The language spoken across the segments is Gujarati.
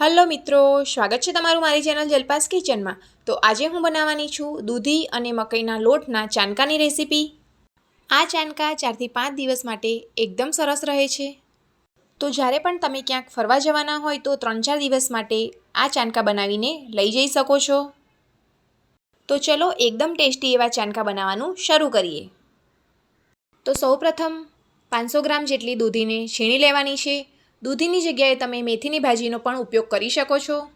હલો મિત્રો, સ્વાગત છે તમારું મારી ચેનલ જલપાસ કિચનમાં. તો આજે હું બનાવવાની છું દૂધી અને મકઈના લોટના ચાનકાની રેસીપી. આ ચાનકા ચારથી પાંચ દિવસ માટે એકદમ સરસ રહે છે. તો જ્યારે પણ તમે ક્યાંક ફરવા જવાના હોય તો ત્રણ ચાર દિવસ માટે આ ચાનકા બનાવીને લઈ જઈ શકો છો. તો ચલો એકદમ ટેસ્ટી એવા ચાનકા બનાવવાનું શરૂ કરીએ. તો સૌપ્રથમ પાંચસો ગ્રામ જેટલી દૂધીને છીણી લેવાની છે. દૂધીની જગ્યાએ તમે મેથીની ભાજીનો પણ ઉપયોગ કરી શકો છો.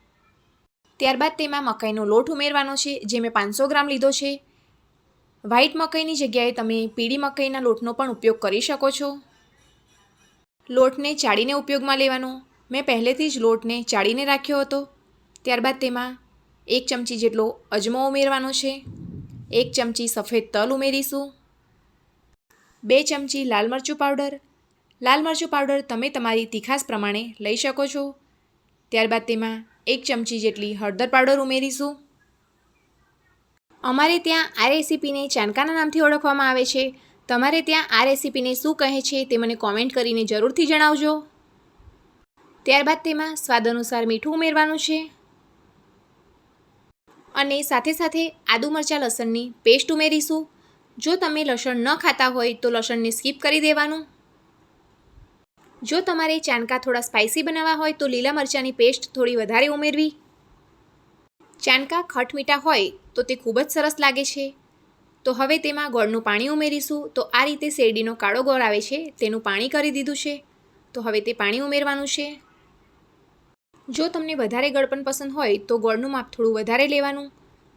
ત્યારબાદ તેમાં મકાઈનો લોટ ઉમેરવાનો છે, જે મેં પાંચસો ગ્રામ લીધો છે. વ્હાઈટ મકાઈની જગ્યાએ તમે પીળી મકાઈના લોટનો પણ ઉપયોગ કરી શકો છો. લોટને ચાળીને ઉપયોગમાં લેવાનો. મેં પહેલેથી જ લોટને ચાળીને રાખ્યો હતો. ત્યારબાદ તેમાં એક ચમચી જેટલો અજમો ઉમેરવાનો છે. એક ચમચી સફેદ તલ ઉમેરીશું. બે ચમચી લાલ મરચું પાવડર. લાલ મરચું પાવડર તમે તમારી તીખાસ પ્રમાણે લઈ શકો છો. ત્યારબાદ તેમાં એક ચમચી જેટલી હળદર પાવડર ઉમેરીશું. અમારે ત્યાં આ રેસીપીને ચાનકાના નામથી ઓળખવામાં આવે છે. તમારે ત્યાં આ રેસીપીને શું કહે છે તે મને કોમેન્ટ કરીને જરૂરથી જણાવજો. ત્યારબાદ તેમાં સ્વાદ અનુસાર મીઠું ઉમેરવાનું છે. અને સાથે સાથે આદુ મરચાં લસણની પેસ્ટ ઉમેરીશું. જો તમે લસણ ન ખાતા હોય તો લસણને સ્કીપ કરી દેવાનું. જો તમારે ચાનકા થોડા સ્પાઇસી બનાવવા હોય તો લીલા મરચાંની પેસ્ટ થોડી વધારે ઉમેરવી. ચાનકા ખટ મીઠા હોય તો તે ખૂબ જ સરસ લાગે છે. તો હવે તેમાં ગોળનું પાણી ઉમેરીશું. તો આ રીતે શેરડીનો કાળો ગોળ આવે છે, તેનું પાણી કરી દીધું છે. તો હવે તે પાણી ઉમેરવાનું છે. જો તમને વધારે ગળપણ પસંદ હોય તો ગોળનું માપ થોડું વધારે લેવાનું.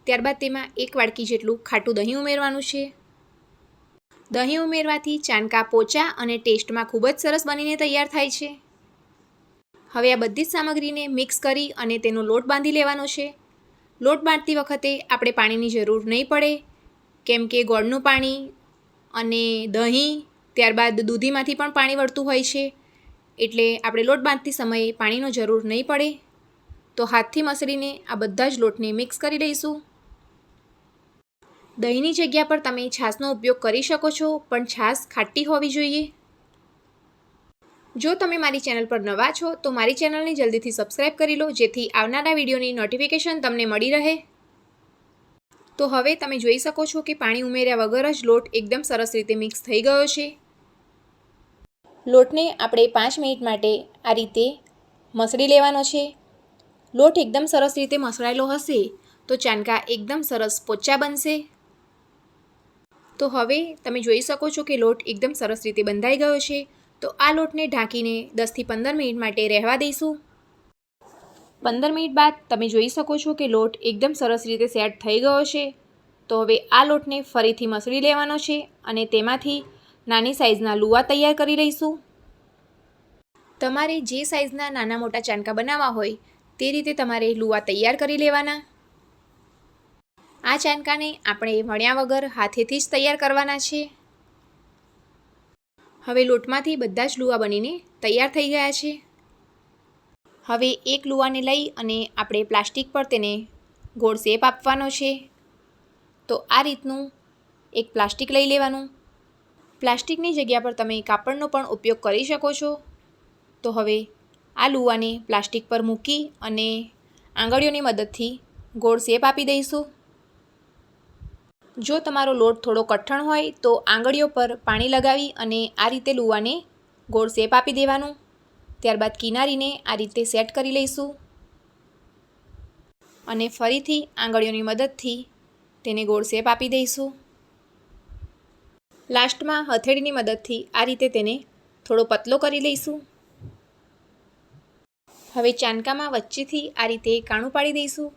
ત્યારબાદ તેમાં એક વાડકી જેટલું ખાટું દહીં ઉમેરવાનું છે. દહીં ઉમેરવાથી ચાનકા પોચા અને ટેસ્ટમાં ખૂબ જ સરસ બનીને તૈયાર થાય છે. હવે આ બધી જ સામગ્રીને મિક્સ કરી અને તેનો લોટ બાંધી લેવાનો છે. લોટ બાંધતી વખતે આપણે પાણીની જરૂર નહીં પડે, કેમ કે ગોળનું પાણી અને દહીં ત્યારબાદ દૂધીમાંથી પણ પાણી વળતું હોય છે, એટલે આપણે લોટ બાંધતી સમયે પાણીનો જરૂર નહીં પડે. તો હાથથી મસળીને આ બધા જ લોટને મિક્સ કરી લઈશું. દહીંની જગ્યા પર તમે છાશનો ઉપયોગ કરી શકો છો, પણ છાશ ખાટી હોવી જોઈએ. જો તમે મારી ચેનલ પર નવા છો, તો મારી ચેનલને જલ્દીથી સબસ્ક્રાઇબ કરી લો, જેથી આવનારા વિડીયોની નોટિફિકેશન તમને મળી રહે. તો હવે તમે જોઈ શકો છો કે પાણી ઉમેર્યા વગર જ લોટ એકદમ સરસ રીતે મિક્સ થઈ ગયો છે. લોટને આપણે પાંચ મિનિટ માટે આ રીતે મસળી લેવાનો છે. લોટ એકદમ સરસ રીતે મસળાયેલો હશે, તો ચાનકા એકદમ સરસ પોચા બનશે. તો હવે તમે જોઈ શકો છો કે લોટ એકદમ સરસ રીતે બંધાઈ ગયો છે. તો આ લોટને ઢાંકીને દસથી પંદર મિનિટ માટે રહેવા દઈશું. પંદર મિનિટ બાદ તમે જોઈ શકો છો કે લોટ એકદમ સરસ રીતે સેટ થઈ ગયો છે. તો હવે આ લોટને ફરીથી મસળી લેવાનો છે અને તેમાંથી નાની સાઇઝના લુવા તૈયાર કરી લઈશું. તમારે જે સાઇઝના નાના મોટા ચાનકા બનાવવા હોય તે રીતે તમારે લુવા તૈયાર કરી લેવાના. આ ચાનકાને આપણે વણ્યા વગર હાથેથી જ તૈયાર કરવાના છે હવે લોટમાંથી બધા જ લુવા બનીને તૈયાર થઈ ગયા છે. હવે એક લુવાને લઈ અને આપણે પ્લાસ્ટિક પર તેને ગોળ શેપ આપવાનો છે. તો આ રીતનું એક પ્લાસ્ટિક લઈ લેવાનું. પ્લાસ્ટિકની જગ્યા પર તમે કાપડનો પણ ઉપયોગ કરી શકો છો. તો હવે આ લુવાને પ્લાસ્ટિક પર મૂકી અને આંગળીઓની મદદથી ગોળ શેપ આપી દઈશું. જો તમારો લોટ થોડો કઠણ હોય તો આંગળીઓ પર પાણી લગાવી અને આ રીતે લુવાને ગોળ શેપ આપી દેવાનું. ત્યારબાદ કિનારીને આ રીતે સેટ કરી લઈશું. અને ફરીથી આંગળીઓની મદદથી તેને ગોળ શેપ આપી દઈશું. લાસ્ટમાં હથેળીની મદદથી આ રીતે તેને થોડો પતલો કરી લઈશું. હવે ચાનકામાં વચ્ચેથી આ રીતે કાણું પાડી દઈશું.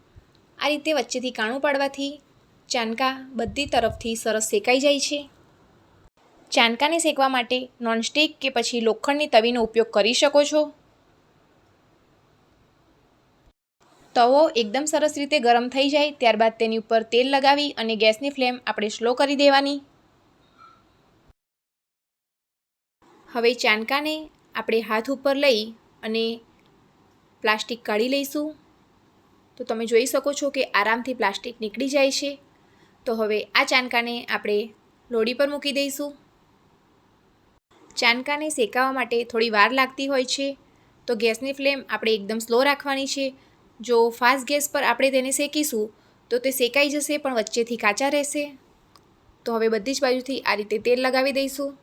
આ રીતે વચ્ચેથી કાણું પાડવાથી ચાનકા બધી તરફથી સરસ શેકાઈ જાય છે. ચાનકાને શેકવા માટે નોનસ્ટિક કે પછી લોખંડની તવીનો ઉપયોગ કરી શકો છો. તવો એકદમ સરસ રીતે ગરમ થઈ જાય, ત્યારબાદ તેની ઉપર તેલ લગાવી અને ગેસની ફ્લેમ આપણે સ્લો કરી દેવાની. હવે ચાનકાને આપણે હાથ ઉપર લઈ અને પ્લાસ્ટિક કાઢી લઈશું. તો તમે જોઈ શકો છો કે આરામથી પ્લાસ્ટિક નીકળી જાય છે. તો હવે આ ચાનકાને આપણે લોડી પર મૂકી દઈશું. ચાનકાને શેકાવા માટે થોડી વાર લાગતી હોય છે, તો ગેસની ફ્લેમ આપણે એકદમ સ્લો રાખવાની છે. જો ફાસ્ટ ગેસ પર આપણે તેને શેકીશું, તો તે શેકાઈ જશે, પણ વચ્ચેથી કાચા રહેશે. તો હવે બધી જ બાજુથી આ રીતે તેલ લગાવી દઈશું.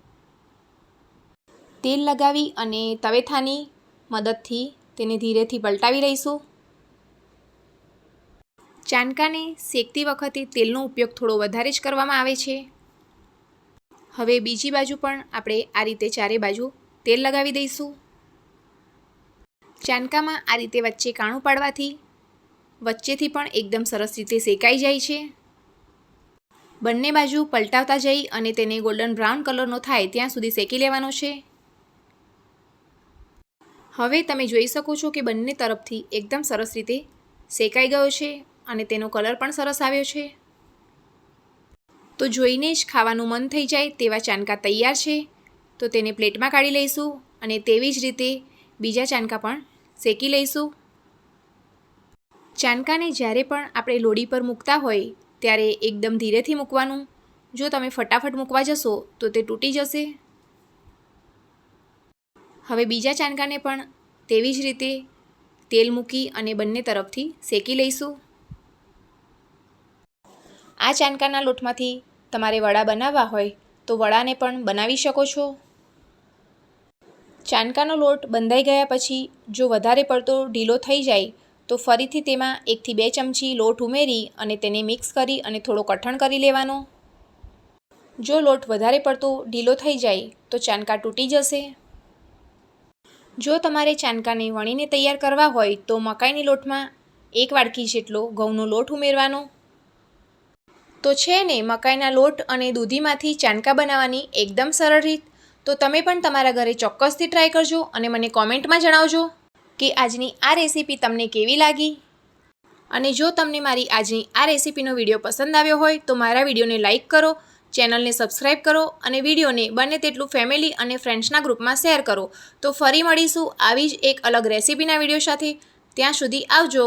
તેલ લગાવી અને તવેથાની મદદથી તેને ધીરેથી પલટાવી લઈશું. ચાનકાને શેકતી વખતે તેલનો ઉપયોગ થોડો વધારે જ કરવામાં આવે છે. હવે બીજી બાજુ પણ આપણે આ રીતે ચારે બાજુ તેલ લગાવી દઈશું. ચાનકામાં આ રીતે વચ્ચે કાણું પાડવાથી વચ્ચેથી પણ એકદમ સરસ રીતે શેકાઈ જાય છે. બંને બાજુ પલટાવતા જઈ અને તેને ગોલ્ડન બ્રાઉન કલરનો થાય ત્યાં સુધી શેકી લેવાનો છે. હવે તમે જોઈ શકો છો કે બંને તરફથી એકદમ સરસ રીતે શેકાઈ ગયો છે. અને તેનો કલર પણ સરસ આવ્યો છે. તો જોઈને જ ખાવાનું મન થઈ જાય તેવા ચાનકા તૈયાર છે. તો તેને પ્લેટમાં કાઢી લઈશું અને તેવી જ રીતે બીજા ચાનકા પણ શેકી લઈશું. ચાનકાને જ્યારે પણ આપણે લોડી પર મૂકતા હોય, ત્યારે એકદમ ધીરેથી મૂકવાનું. જો તમે ફટાફટ મૂકવા જશો, તો તે તૂટી જશે. હવે બીજા ચાનકાને પણ તેવી જ રીતે તેલ મૂકી અને બંને તરફથી શેકી લઈશું. આ ચાનકાના લોટમાંથી તમારે વડા બનાવવા હોય તો વડાને પણ બનાવી શકો છો. ચાનકાનો લોટ બંધાઈ ગયા પછી જો વધારે પડતો ઢીલો થઈ જાય, તો ફરીથી તેમાં એકથી બે ચમચી લોટ ઉમેરી અને તેને મિક્સ કરી અને થોડો કઠણ કરી લેવાનો. જો લોટ વધારે પડતો ઢીલો થઈ જાય, તો ચાનકા તૂટી જશે. જો તમારે ચાનકાને વણીને તૈયાર કરવા હોય, તો મકાઈની લોટમાં એક વાડકી જેટલો ઘઉંનો લોટ ઉમેરવાનો. તો છે ને, મકાઈના લોટ અને દૂધીમાંથી ચાનકા બનાવવાની એકદમ સરળ રીત. તો તમે પણ તમારા ઘરે ચોક્કસથી ટ્રાય કરજો અને મને કોમેન્ટમાં જણાવજો કે આજની આ રેસીપી તમને કેવી લાગી. અને જો તમને મારી આજની આ રેસીપીનો વીડિયો પસંદ આવ્યો હોય, તો મારા વિડીયોને લાઇક કરો ચેનલને સબસ્ક્રાઈબ કરો અને વિડીયોને બને તેટલું ફેમિલી અને ફ્રેન્ડ્સના ગ્રુપમાં શેર કરો. તો ફરી મળીશું આવી જ એક અલગ રેસીપીના વીડિયો સાથે. ત્યાં સુધી આવજો.